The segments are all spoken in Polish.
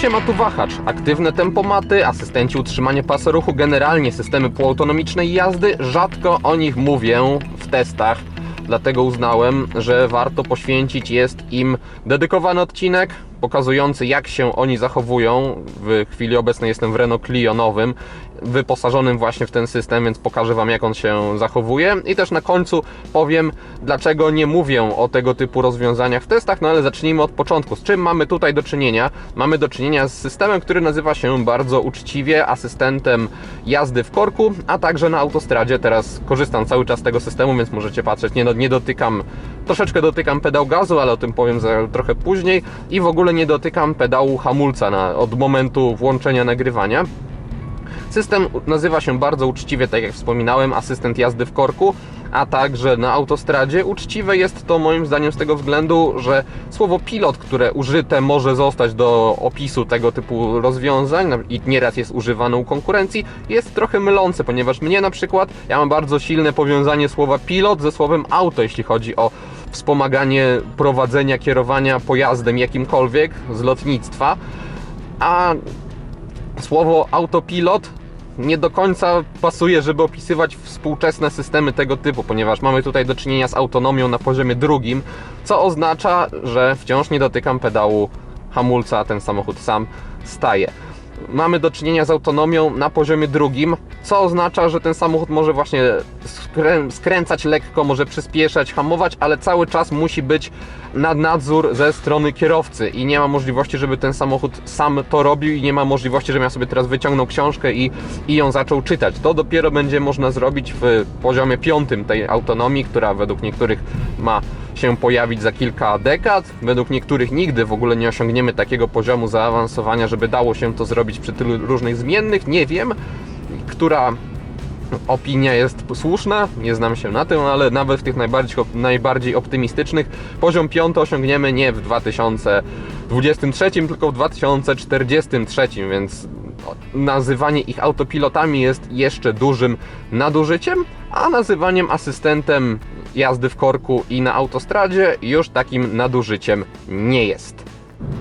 się ma tu wahacz? Aktywne tempomaty, asystenci utrzymania pasa ruchu, generalnie systemy półautonomicznej jazdy. Rzadko o nich mówię w testach, dlatego uznałem, że warto poświęcić jest im dedykowany odcinek pokazujący jak się oni zachowują. W chwili obecnej jestem w Renault Clio nowym, wyposażonym właśnie w ten system, więc pokażę Wam jak on się zachowuje i też na końcu powiem dlaczego nie mówię o tego typu rozwiązaniach w testach, no ale zacznijmy od początku. Z czym mamy tutaj do czynienia? Mamy do czynienia z systemem, który nazywa się bardzo uczciwie asystentem jazdy w korku, a także na autostradzie. Teraz korzystam cały czas z tego systemu, więc możecie patrzeć, nie, nie dotykam, troszeczkę dotykam pedał gazu, ale o tym powiem za trochę później i w ogóle nie dotykam pedału hamulca na, od momentu włączenia nagrywania. System nazywa się bardzo uczciwie, tak jak wspominałem, asystent jazdy w korku, a także na autostradzie. Uczciwe jest to moim zdaniem z tego względu, że słowo pilot, które użyte może zostać do opisu tego typu rozwiązań i nieraz jest używane u konkurencji, jest trochę mylące, ponieważ mnie na przykład, ja mam bardzo silne powiązanie słowa pilot ze słowem auto, jeśli chodzi o wspomaganie prowadzenia, kierowania pojazdem jakimkolwiek z lotnictwa, a słowo autopilot nie do końca pasuje, żeby opisywać współczesne systemy tego typu, ponieważ mamy tutaj do czynienia z autonomią na poziomie drugim, co oznacza, że wciąż nie dotykam pedału hamulca, a ten samochód sam staje. Mamy do czynienia z autonomią na poziomie drugim, co oznacza, że ten samochód może właśnie skręcać lekko, może przyspieszać, hamować, ale cały czas musi być na nadzór ze strony kierowcy i nie ma możliwości, żeby ten samochód sam to robił i nie ma możliwości, żebym ja sobie teraz wyciągnął książkę i, i ją zaczął czytać. To dopiero będzie można zrobić w poziomie piątym tej autonomii, która według niektórych ma się pojawić za kilka dekad. Według niektórych nigdy w ogóle nie osiągniemy takiego poziomu zaawansowania, żeby dało się to zrobić przy tylu różnych zmiennych. Nie wiem, która opinia jest słuszna, nie znam się na tym, ale nawet w tych najbardziej, najbardziej optymistycznych poziom piąty osiągniemy nie w 2023, tylko w 2043, więc nazywanie ich autopilotami jest jeszcze dużym nadużyciem, a nazywaniem asystentem jazdy w korku i na autostradzie już takim nadużyciem nie jest.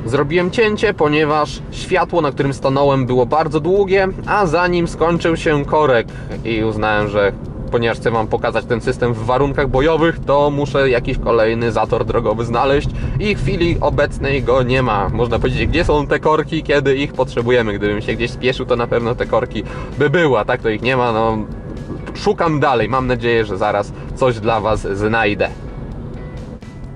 Zrobiłem cięcie, ponieważ światło, na którym stanąłem, było bardzo długie, a zanim skończył się korek i uznałem, że ponieważ chcę Wam pokazać ten system w warunkach bojowych, to muszę jakiś kolejny zator drogowy znaleźć i chwili obecnej go nie ma. Można powiedzieć, gdzie są te korki, kiedy ich potrzebujemy. Gdybym się gdzieś spieszył, to na pewno te korki by były, a tak to ich nie ma. No, szukam dalej. Mam nadzieję, że zaraz coś dla Was znajdę.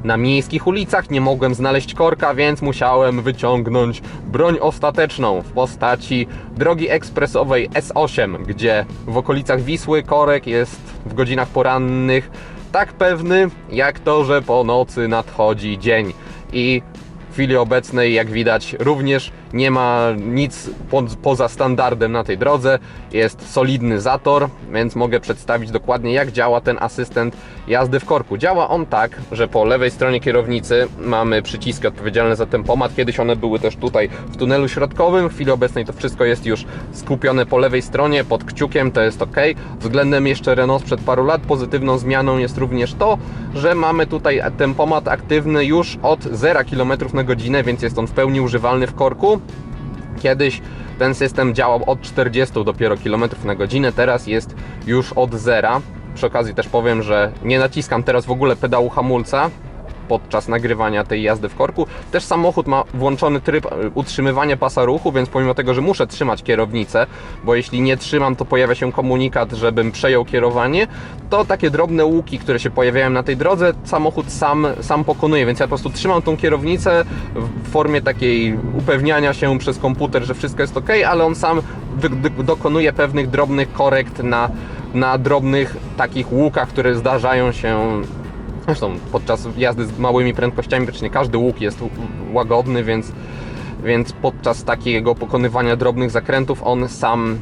Na miejskich ulicach nie mogłem znaleźć korka, więc musiałem wyciągnąć broń ostateczną w postaci drogi ekspresowej S8, gdzie w okolicach Wisły korek jest w godzinach porannych tak pewny, jak to, że po nocy nadchodzi dzień. I w chwili obecnej, jak widać, również nie ma nic po, poza standardem na tej drodze. Jest solidny zator, więc mogę przedstawić dokładnie, jak działa ten asystent jazdy w korku. Działa on tak, że po lewej stronie kierownicy mamy przyciski odpowiedzialne za tempomat. Kiedyś one były też tutaj w tunelu środkowym. W chwili obecnej to wszystko jest już skupione po lewej stronie, pod kciukiem, to jest ok. Względem jeszcze Renault sprzed paru lat pozytywną zmianą jest również to, że mamy tutaj tempomat aktywny już od 0 km na godzinę, więc jest on w pełni używalny w korku. Kiedyś ten system działał od 40 dopiero km na godzinę, teraz jest już od zera. Przy okazji też powiem, że nie naciskam teraz w ogóle pedału hamulca podczas nagrywania tej jazdy w korku. Też samochód ma włączony tryb e, utrzymywania pasa ruchu, więc pomimo tego, że muszę trzymać kierownicę, bo jeśli nie trzymam, to pojawia się komunikat, żebym przejął kierowanie, to takie drobne łuki, które się pojawiają na tej drodze, samochód sam, sam pokonuje, więc ja po prostu trzymam tą kierownicę w formie takiej upewniania się przez komputer, że wszystko jest ok, ale on sam dokonuje pewnych drobnych korekt na, na drobnych takich łukach, które zdarzają się Zresztą podczas jazdy z małymi prędkościami praktycznie każdy łuk jest łagodny, więc, więc podczas takiego pokonywania drobnych zakrętów on sam,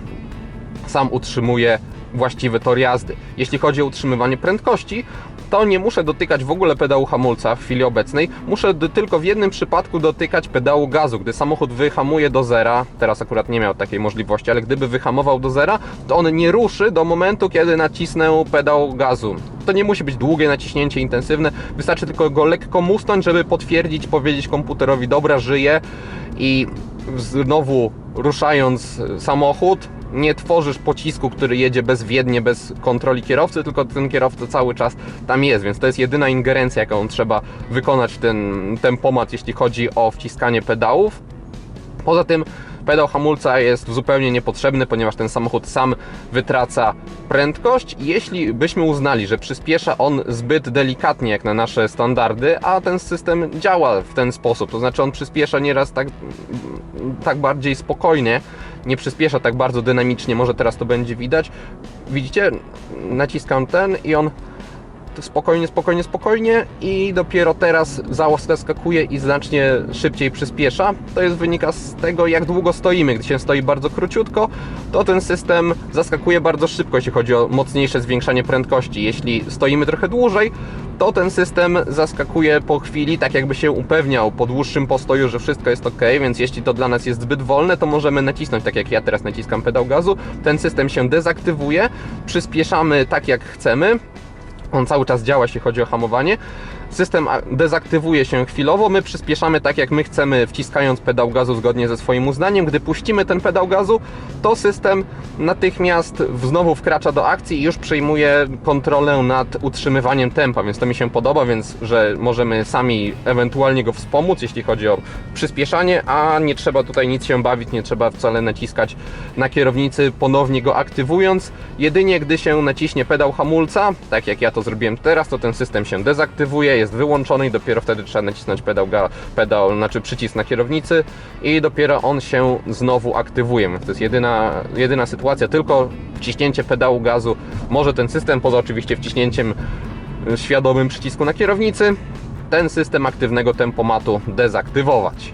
sam utrzymuje właściwy tor jazdy. Jeśli chodzi o utrzymywanie prędkości, to nie muszę dotykać w ogóle pedału hamulca w chwili obecnej. Muszę tylko w jednym przypadku dotykać pedału gazu. Gdy samochód wyhamuje do zera, teraz akurat nie miał takiej możliwości, ale gdyby wyhamował do zera, to on nie ruszy do momentu, kiedy nacisnę pedał gazu. To nie musi być długie naciśnięcie intensywne, wystarczy tylko go lekko musnąć, żeby potwierdzić, powiedzieć komputerowi, dobra, żyje i znowu ruszając samochód, nie tworzysz pocisku, który jedzie bezwiednie, bez kontroli kierowcy, tylko ten kierowca cały czas tam jest, więc to jest jedyna ingerencja, jaką trzeba wykonać w ten tempomat, jeśli chodzi o wciskanie pedałów. Poza tym pedał hamulca jest zupełnie niepotrzebny, ponieważ ten samochód sam wytraca prędkość. Jeśli byśmy uznali, że przyspiesza on zbyt delikatnie jak na nasze standardy, a ten system działa w ten sposób, to znaczy on przyspiesza nieraz tak, tak bardziej spokojnie, nie przyspiesza tak bardzo dynamicznie, może teraz to będzie widać. Widzicie, naciskam ten i on spokojnie, spokojnie, spokojnie i dopiero teraz zaskakuje i znacznie szybciej przyspiesza. To jest wynika z tego, jak długo stoimy. Gdy się stoi bardzo króciutko, to ten system zaskakuje bardzo szybko, jeśli chodzi o mocniejsze zwiększanie prędkości. Jeśli stoimy trochę dłużej, to ten system zaskakuje po chwili, tak jakby się upewniał po dłuższym postoju, że wszystko jest ok, więc jeśli to dla nas jest zbyt wolne, to możemy nacisnąć, tak jak ja teraz naciskam pedał gazu, ten system się dezaktywuje, przyspieszamy tak jak chcemy, on cały czas działa, jeśli chodzi o hamowanie. System dezaktywuje się chwilowo, my przyspieszamy tak jak my chcemy, wciskając pedał gazu zgodnie ze swoim uznaniem. Gdy puścimy ten pedał gazu, to system natychmiast znowu wkracza do akcji i już przejmuje kontrolę nad utrzymywaniem tempa, więc to mi się podoba, więc że możemy sami ewentualnie go wspomóc, jeśli chodzi o przyspieszanie, a nie trzeba tutaj nic się bawić, nie trzeba wcale naciskać na kierownicy, ponownie go aktywując. Jedynie gdy się naciśnie pedał hamulca, tak jak ja to zrobiłem teraz, to ten system się dezaktywuje, jest wyłączony i dopiero wtedy trzeba nacisnąć pedał, pedał znaczy przycisk na kierownicy i dopiero on się znowu aktywuje. To jest jedyna, jedyna sytuacja, tylko wciśnięcie pedału gazu może ten system, poza oczywiście wciśnięciem świadomym przycisku na kierownicy, ten system aktywnego tempomatu dezaktywować.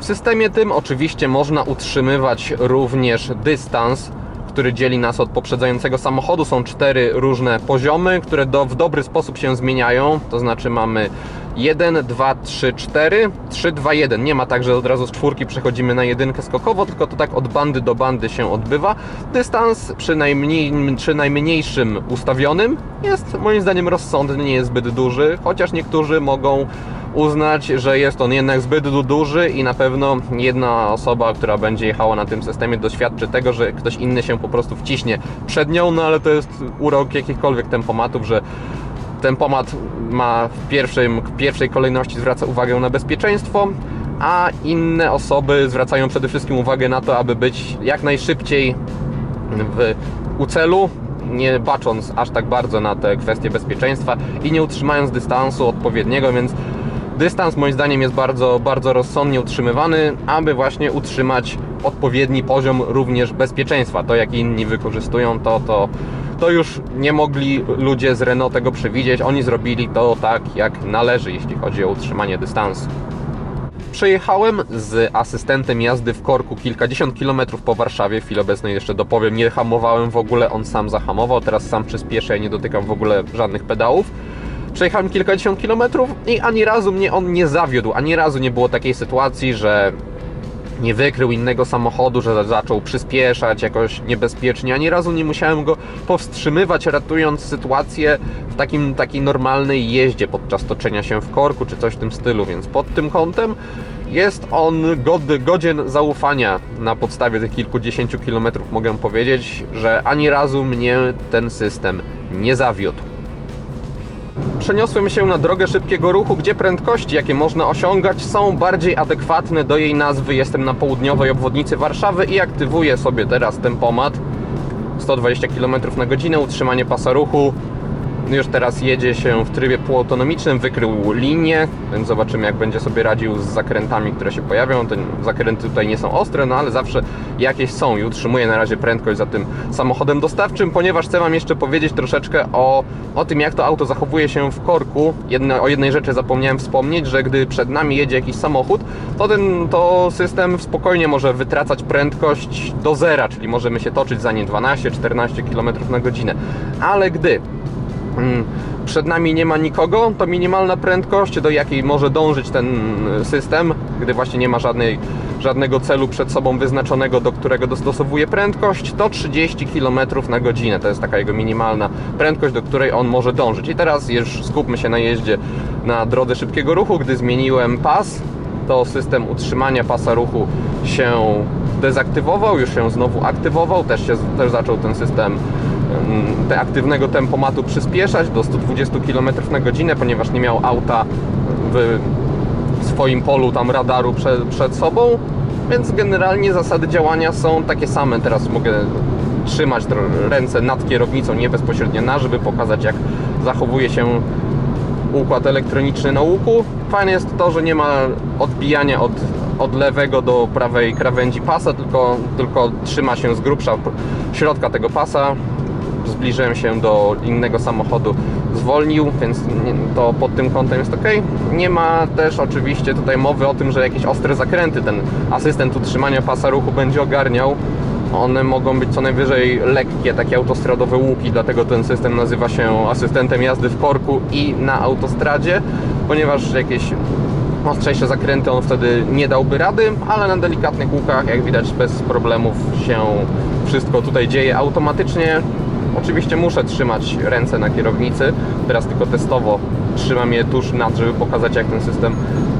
W systemie tym oczywiście można utrzymywać również dystans który dzieli nas od poprzedzającego samochodu. Są cztery różne poziomy, które do, w dobry sposób się zmieniają. To znaczy mamy 1, 2, 3, 4, 3, 2, 1. Nie ma tak, że od razu z czwórki przechodzimy na jedynkę skokowo, tylko to tak od bandy do bandy się odbywa. Dystans przy, najmniej, przy najmniejszym ustawionym jest moim zdaniem rozsądny, nie jest zbyt duży, chociaż niektórzy mogą uznać, że jest on jednak zbyt duży i na pewno jedna osoba, która będzie jechała na tym systemie doświadczy tego, że ktoś inny się po prostu wciśnie przed nią, no ale to jest urok jakichkolwiek tempomatów, że tempomat ma w pierwszej, w pierwszej kolejności zwraca uwagę na bezpieczeństwo, a inne osoby zwracają przede wszystkim uwagę na to, aby być jak najszybciej w, u celu, nie bacząc aż tak bardzo na te kwestie bezpieczeństwa i nie utrzymając dystansu odpowiedniego, więc dystans moim zdaniem jest bardzo, bardzo rozsądnie utrzymywany, aby właśnie utrzymać odpowiedni poziom również bezpieczeństwa. To jak inni wykorzystują to, to, to już nie mogli ludzie z Renault tego przewidzieć. Oni zrobili to tak jak należy, jeśli chodzi o utrzymanie dystansu. Przejechałem z asystentem jazdy w korku kilkadziesiąt kilometrów po Warszawie. W chwili obecnej jeszcze dopowiem, nie hamowałem w ogóle, on sam zahamował. Teraz sam przyspieszę, ja nie dotykam w ogóle żadnych pedałów. Przejechałem kilkadziesiąt kilometrów i ani razu mnie on nie zawiódł. Ani razu nie było takiej sytuacji, że nie wykrył innego samochodu, że zaczął przyspieszać jakoś niebezpiecznie. Ani razu nie musiałem go powstrzymywać, ratując sytuację w takim, takiej normalnej jeździe podczas toczenia się w korku czy coś w tym stylu. Więc pod tym kątem jest on god, godzien zaufania na podstawie tych kilkudziesięciu kilometrów. Mogę powiedzieć, że ani razu mnie ten system nie zawiódł przeniosłem się na drogę szybkiego ruchu, gdzie prędkości, jakie można osiągać, są bardziej adekwatne do jej nazwy. Jestem na południowej obwodnicy Warszawy i aktywuję sobie teraz tempomat 120 km na godzinę, utrzymanie pasa ruchu już teraz jedzie się w trybie półautonomicznym, wykrył linię, więc zobaczymy jak będzie sobie radził z zakrętami, które się pojawią. Te zakręty tutaj nie są ostre, no ale zawsze jakieś są i utrzymuje na razie prędkość za tym samochodem dostawczym, ponieważ chcę Wam jeszcze powiedzieć troszeczkę o, o tym, jak to auto zachowuje się w korku. O jednej rzeczy zapomniałem wspomnieć, że gdy przed nami jedzie jakiś samochód, to ten to system spokojnie może wytracać prędkość do zera, czyli możemy się toczyć za nim 12-14 km na godzinę. Ale gdy przed nami nie ma nikogo, to minimalna prędkość, do jakiej może dążyć ten system, gdy właśnie nie ma żadnej, żadnego celu przed sobą wyznaczonego, do którego dostosowuje prędkość, to 30 km na godzinę. To jest taka jego minimalna prędkość, do której on może dążyć. I teraz już skupmy się na jeździe na drodze szybkiego ruchu. Gdy zmieniłem pas, to system utrzymania pasa ruchu się dezaktywował, już się znowu aktywował, też, się, też zaczął ten system mm, te aktywnego tempomatu przyspieszać do 120 km na godzinę, ponieważ nie miał auta w swoim polu tam radaru przed, przed sobą, więc generalnie zasady działania są takie same. Teraz mogę trzymać ręce nad kierownicą, nie bezpośrednio na, żeby pokazać jak zachowuje się układ elektroniczny na łuku. Fajne jest to, że nie ma odbijania od, od lewego do prawej krawędzi pasa, tylko, tylko trzyma się z grubsza środka tego pasa. Zbliżyłem się do innego samochodu, zwolnił, więc to pod tym kątem jest ok. Nie ma też oczywiście tutaj mowy o tym, że jakieś ostre zakręty ten asystent utrzymania pasa ruchu będzie ogarniał. One mogą być co najwyżej lekkie, takie autostradowe łuki, dlatego ten system nazywa się asystentem jazdy w korku i na autostradzie, ponieważ jakieś ostrzejsze zakręty on wtedy nie dałby rady, ale na delikatnych łukach, jak widać, bez problemów się wszystko tutaj dzieje automatycznie. Oczywiście muszę trzymać ręce na kierownicy, teraz tylko testowo trzymam je tuż nad, żeby pokazać jak ten system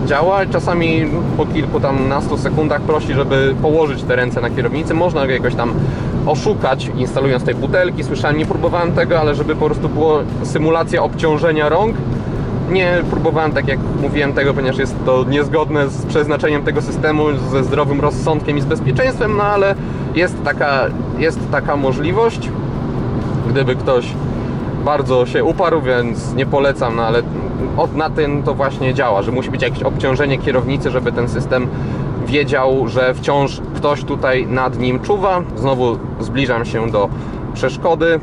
działa. Czasami po kilku tam nastu sekundach prosi, żeby położyć te ręce na kierownicy. Można go jakoś tam oszukać, instalując tej butelki. Słyszałem, nie próbowałem tego, ale żeby po prostu było symulacja obciążenia rąk. Nie próbowałem, tak jak mówiłem, tego, ponieważ jest to niezgodne z przeznaczeniem tego systemu, ze zdrowym rozsądkiem i z bezpieczeństwem, no ale jest taka, jest taka możliwość. Gdyby ktoś bardzo się uparł, więc nie polecam, no ale od, na tym to właśnie działa, że musi być jakieś obciążenie kierownicy, żeby ten system wiedział, że wciąż ktoś tutaj nad nim czuwa. Znowu zbliżam się do przeszkody,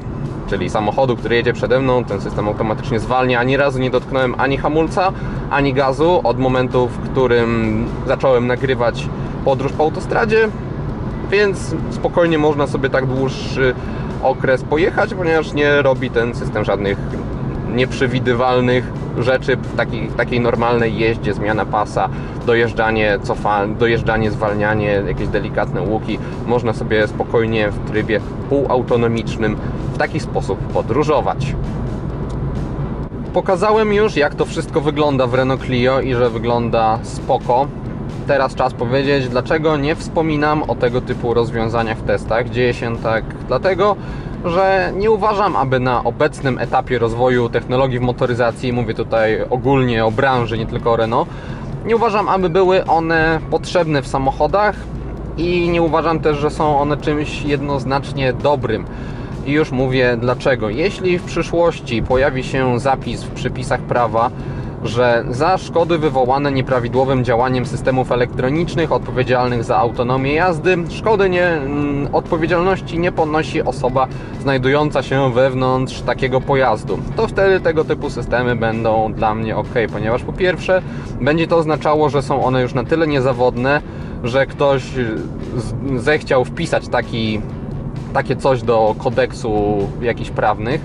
czyli samochodu, który jedzie przede mną. Ten system automatycznie zwalnia. Ani razu nie dotknąłem ani hamulca, ani gazu od momentu, w którym zacząłem nagrywać podróż po autostradzie więc spokojnie można sobie tak dłuższy okres pojechać, ponieważ nie robi ten system żadnych nieprzewidywalnych rzeczy w takiej, takiej normalnej jeździe, zmiana pasa, dojeżdżanie, cofa, dojeżdżanie, zwalnianie, jakieś delikatne łuki. Można sobie spokojnie w trybie półautonomicznym w taki sposób podróżować. Pokazałem już, jak to wszystko wygląda w Renault Clio i że wygląda spoko. Teraz czas powiedzieć, dlaczego nie wspominam o tego typu rozwiązaniach w testach. Dzieje się tak dlatego, że nie uważam, aby na obecnym etapie rozwoju technologii w motoryzacji, mówię tutaj ogólnie o branży, nie tylko o Renault, nie uważam, aby były one potrzebne w samochodach i nie uważam też, że są one czymś jednoznacznie dobrym. I już mówię dlaczego. Jeśli w przyszłości pojawi się zapis w przepisach prawa, że za szkody wywołane nieprawidłowym działaniem systemów elektronicznych odpowiedzialnych za autonomię jazdy, szkody nie, mm, odpowiedzialności nie ponosi osoba znajdująca się wewnątrz takiego pojazdu, to wtedy tego typu systemy będą dla mnie ok, ponieważ po pierwsze będzie to oznaczało, że są one już na tyle niezawodne, że ktoś z- zechciał wpisać taki takie coś do kodeksu jakichś prawnych.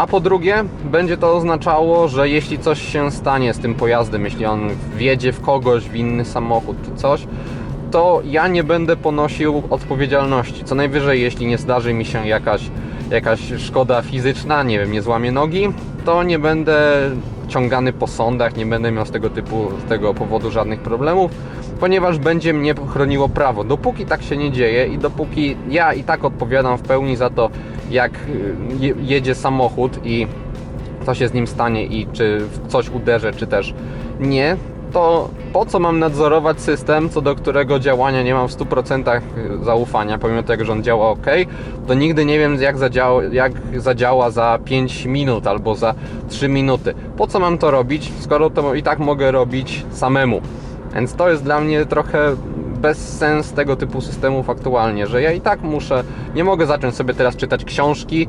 A po drugie, będzie to oznaczało, że jeśli coś się stanie z tym pojazdem, jeśli on wjedzie w kogoś, w inny samochód czy coś, to ja nie będę ponosił odpowiedzialności. Co najwyżej, jeśli nie zdarzy mi się jakaś, jakaś szkoda fizyczna, nie wiem, nie złamię nogi, to nie będę ciągany po sądach, nie będę miał z tego typu, z tego powodu żadnych problemów, ponieważ będzie mnie chroniło prawo. Dopóki tak się nie dzieje i dopóki ja i tak odpowiadam w pełni za to, jak y, je- jedzie samochód i co się z nim stanie i czy w coś uderzę, czy też nie, to po co mam nadzorować system, co do którego działania nie mam w 100% zaufania, pomimo tego, że on działa ok, to nigdy nie wiem, jak zadziała, jak zadziała za 5 minut albo za 3 minuty. Po co mam to robić, skoro to i tak mogę robić samemu? Więc to jest dla mnie trochę bez sens tego typu systemów aktualnie, że ja i tak muszę, nie mogę zacząć sobie teraz czytać książki,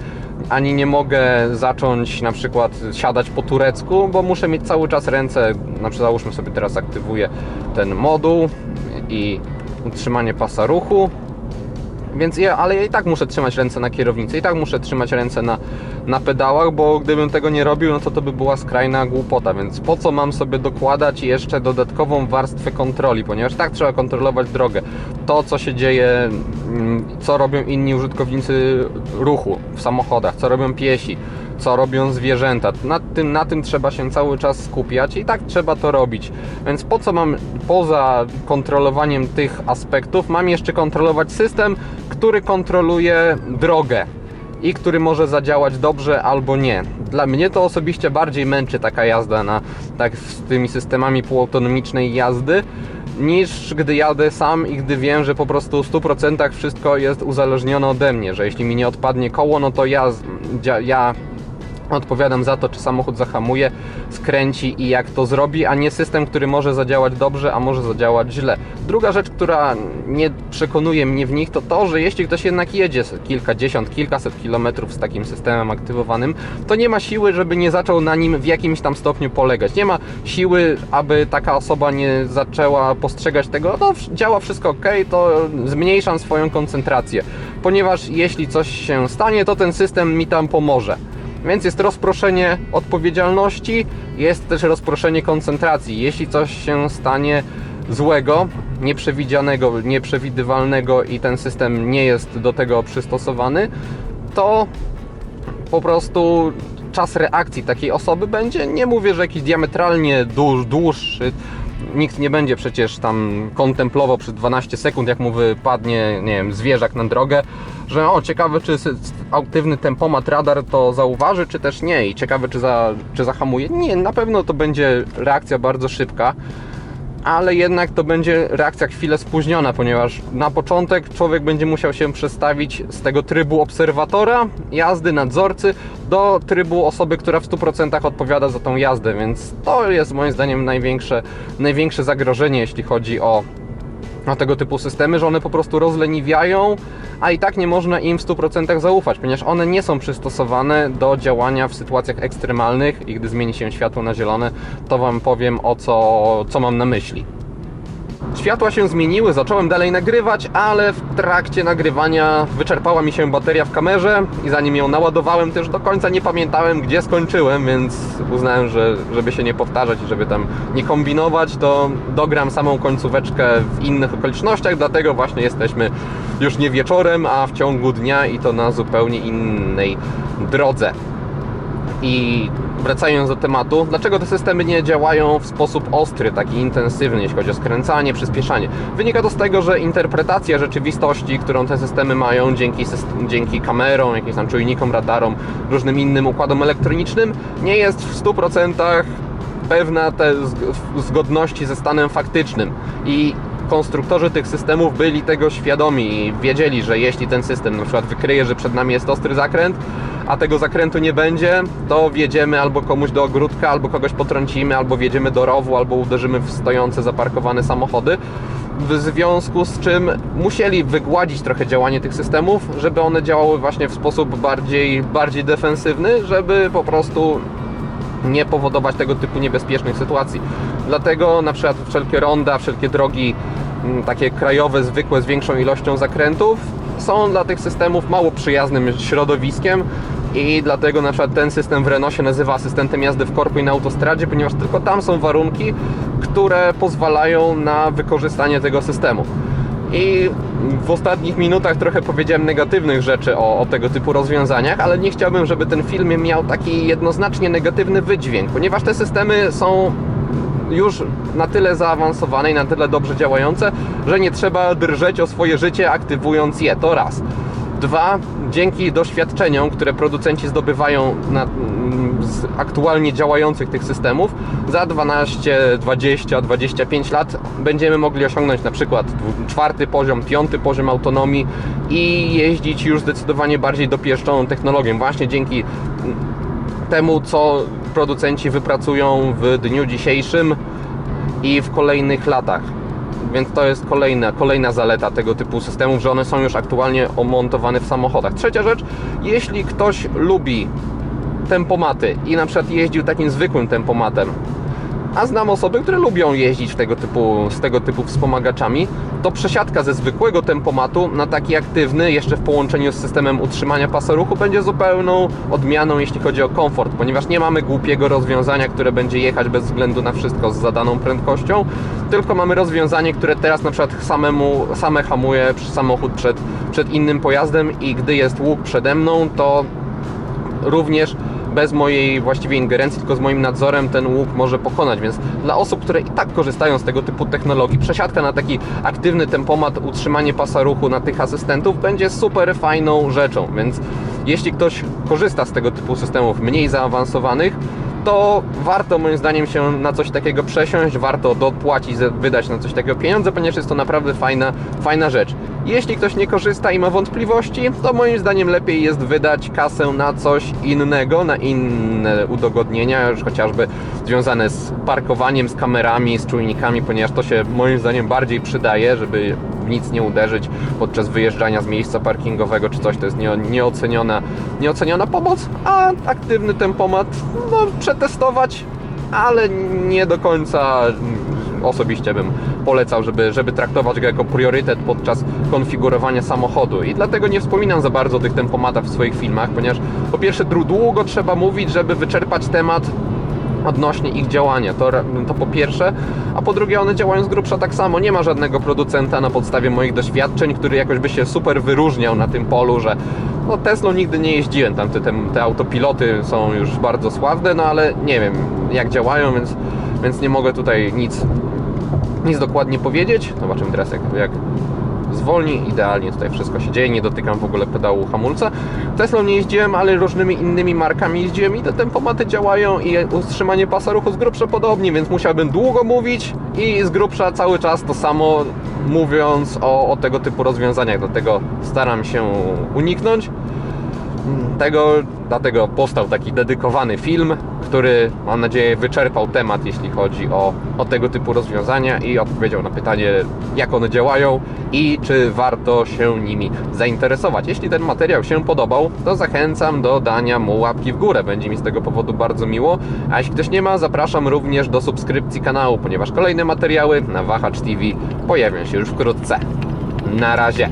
ani nie mogę zacząć na przykład siadać po turecku, bo muszę mieć cały czas ręce, na przykład załóżmy sobie teraz aktywuję ten moduł i utrzymanie pasa ruchu, więc ja, ale ja i tak muszę trzymać ręce na kierownicy, i tak muszę trzymać ręce na, na pedałach, bo gdybym tego nie robił, no to to by była skrajna głupota, więc po co mam sobie dokładać jeszcze dodatkową warstwę kontroli, ponieważ tak trzeba kontrolować drogę. To, co się dzieje, mm, co robią inni użytkownicy ruchu w samochodach, co robią piesi, co robią zwierzęta. Nad tym, na tym trzeba się cały czas skupiać i tak trzeba to robić. Więc po co mam poza kontrolowaniem tych aspektów, mam jeszcze kontrolować system, który kontroluje drogę i który może zadziałać dobrze albo nie. Dla mnie to osobiście bardziej męczy taka jazda na, tak z tymi systemami półautonomicznej jazdy, niż gdy jadę sam i gdy wiem, że po prostu w 100% wszystko jest uzależnione ode mnie, że jeśli mi nie odpadnie koło, no to ja, ja odpowiadam za to, czy samochód zahamuje, skręci i jak to zrobi, a nie system, który może zadziałać dobrze, a może zadziałać źle. Druga rzecz, która nie przekonuje mnie w nich, to to, że jeśli ktoś jednak jedzie kilkadziesiąt, kilkaset kilometrów z takim systemem aktywowanym, to nie ma siły, żeby nie zaczął na nim w jakimś tam stopniu polegać. Nie ma siły, aby taka osoba nie zaczęła postrzegać tego, no działa wszystko ok, to zmniejszam swoją koncentrację, ponieważ jeśli coś się stanie, to ten system mi tam pomoże. Więc jest rozproszenie odpowiedzialności, jest też rozproszenie koncentracji. Jeśli coś się stanie złego, nieprzewidzianego, nieprzewidywalnego i ten system nie jest do tego przystosowany, to po prostu czas reakcji takiej osoby będzie, nie mówię, że jakiś diametralnie dłuż, dłuższy, nikt nie będzie przecież tam kontemplował przez 12 sekund, jak mu wypadnie, nie wiem, zwierzak na drogę, że o, ciekawe, czy aktywny tempomat radar to zauważy, czy też nie i ciekawe, czy, za, czy zahamuje. Nie, na pewno to będzie reakcja bardzo szybka, ale jednak to będzie reakcja chwilę spóźniona, ponieważ na początek człowiek będzie musiał się przestawić z tego trybu obserwatora, jazdy, nadzorcy, do trybu osoby, która w 100% odpowiada za tą jazdę, więc to jest moim zdaniem największe, największe zagrożenie, jeśli chodzi o o tego typu systemy, że one po prostu rozleniwiają, a i tak nie można im w 100% zaufać, ponieważ one nie są przystosowane do działania w sytuacjach ekstremalnych i gdy zmieni się światło na zielone, to Wam powiem o co, co mam na myśli. Światła się zmieniły, zacząłem dalej nagrywać, ale w trakcie nagrywania wyczerpała mi się bateria w kamerze i zanim ją naładowałem też do końca nie pamiętałem gdzie skończyłem, więc uznałem, że żeby się nie powtarzać i żeby tam nie kombinować, to dogram samą końcóweczkę w innych okolicznościach, dlatego właśnie jesteśmy już nie wieczorem, a w ciągu dnia i to na zupełnie innej drodze. I wracając do tematu, dlaczego te systemy nie działają w sposób ostry, taki intensywny, jeśli chodzi o skręcanie, przyspieszanie? Wynika to z tego, że interpretacja rzeczywistości, którą te systemy mają dzięki, dzięki kamerom, jakimś tam czujnikom, radarom, różnym innym układom elektronicznym, nie jest w 100% pewna te zg- zgodności ze stanem faktycznym. I konstruktorzy tych systemów byli tego świadomi i wiedzieli, że jeśli ten system na przykład wykryje, że przed nami jest ostry zakręt, a tego zakrętu nie będzie, to wjedziemy albo komuś do ogródka, albo kogoś potrącimy, albo wjedziemy do rowu, albo uderzymy w stojące zaparkowane samochody. W związku z czym musieli wygładzić trochę działanie tych systemów, żeby one działały właśnie w sposób bardziej, bardziej defensywny, żeby po prostu nie powodować tego typu niebezpiecznych sytuacji. Dlatego na przykład wszelkie ronda, wszelkie drogi mm, takie krajowe, zwykłe z większą ilością zakrętów są dla tych systemów mało przyjaznym środowiskiem i dlatego na przykład ten system w Renault się nazywa asystentem jazdy w korku i na autostradzie, ponieważ tylko tam są warunki, które pozwalają na wykorzystanie tego systemu. I w ostatnich minutach trochę powiedziałem negatywnych rzeczy o, o, tego typu rozwiązaniach, ale nie chciałbym, żeby ten film miał taki jednoznacznie negatywny wydźwięk, ponieważ te systemy są już na tyle zaawansowane i na tyle dobrze działające, że nie trzeba drżeć o swoje życie aktywując je. To raz. Dwa, dzięki doświadczeniom, które producenci zdobywają na, mm, z aktualnie działających tych systemów, za 12, 20, 25 lat będziemy mogli osiągnąć na przykład czwarty poziom, piąty poziom autonomii i jeździć już zdecydowanie bardziej dopieszczoną technologią, właśnie dzięki mm, temu, co producenci wypracują w dniu dzisiejszym i w kolejnych latach. Więc to jest kolejna, kolejna zaleta tego typu systemów, że one są już aktualnie omontowane w samochodach. Trzecia rzecz, jeśli ktoś lubi tempomaty i na przykład jeździł takim zwykłym tempomatem, a znam osoby, które lubią jeździć tego typu, z tego typu wspomagaczami, to przesiadka ze zwykłego tempomatu na taki aktywny, jeszcze w połączeniu z systemem utrzymania pasa ruchu, będzie zupełną odmianą, jeśli chodzi o komfort, ponieważ nie mamy głupiego rozwiązania, które będzie jechać bez względu na wszystko z zadaną prędkością, tylko mamy rozwiązanie, które teraz na przykład samemu, same hamuje samochód przed, przed innym pojazdem i gdy jest łuk przede mną, to również bez mojej właściwie ingerencji, tylko z moim nadzorem ten łuk może pokonać, więc dla osób, które i tak korzystają z tego typu technologii, przesiadka na taki aktywny tempomat, utrzymanie pasa ruchu na tych asystentów będzie super fajną rzeczą, więc jeśli ktoś korzysta z tego typu systemów mniej zaawansowanych, to warto moim zdaniem się na coś takiego przesiąść, warto dopłacić, wydać na coś takiego pieniądze, ponieważ jest to naprawdę fajna, fajna rzecz. Jeśli ktoś nie korzysta i ma wątpliwości, to moim zdaniem lepiej jest wydać kasę na coś innego, na inne udogodnienia, już chociażby związane z parkowaniem, z kamerami, z czujnikami, ponieważ to się moim zdaniem bardziej przydaje, żeby nic nie uderzyć podczas wyjeżdżania z miejsca parkingowego czy coś, to jest nie, nieoceniona, nieoceniona pomoc, a aktywny tempomat no, przetestować, ale nie do końca osobiście bym polecał, żeby, żeby traktować go jako priorytet podczas konfigurowania samochodu. I dlatego nie wspominam za bardzo o tych tempomatach w swoich filmach, ponieważ po pierwsze długo trzeba mówić, żeby wyczerpać temat odnośnie ich działania. To, to po pierwsze, a po drugie one działają z grubsza tak samo. Nie ma żadnego producenta na podstawie moich doświadczeń, który jakoś by się super wyróżniał na tym polu, że no nigdy nie jeździłem, tam te, te autopiloty są już bardzo sławne, no ale nie wiem jak działają, więc, więc nie mogę tutaj nic, nic dokładnie powiedzieć. Zobaczymy teraz jak, jak zwolni, idealnie tutaj wszystko się dzieje, nie dotykam w ogóle pedału hamulca. Teslą nie jeździłem, ale różnymi innymi markami jeździłem i te tempomaty działają i utrzymanie pasa ruchu z grubsza podobnie, więc musiałbym długo mówić i z grubsza cały czas to samo mówiąc o, o tego typu rozwiązaniach, dlatego staram się uniknąć. Tego, dlatego powstał taki dedykowany film, który mam nadzieję wyczerpał temat, jeśli chodzi o, o tego typu rozwiązania i odpowiedział na pytanie, jak one działają i czy warto się nimi zainteresować. Jeśli ten materiał się podobał, to zachęcam do dania mu łapki w górę. Będzie mi z tego powodu bardzo miło. A jeśli ktoś nie ma, zapraszam również do subskrypcji kanału, ponieważ kolejne materiały na Wahacz TV pojawią się już wkrótce. Na razie.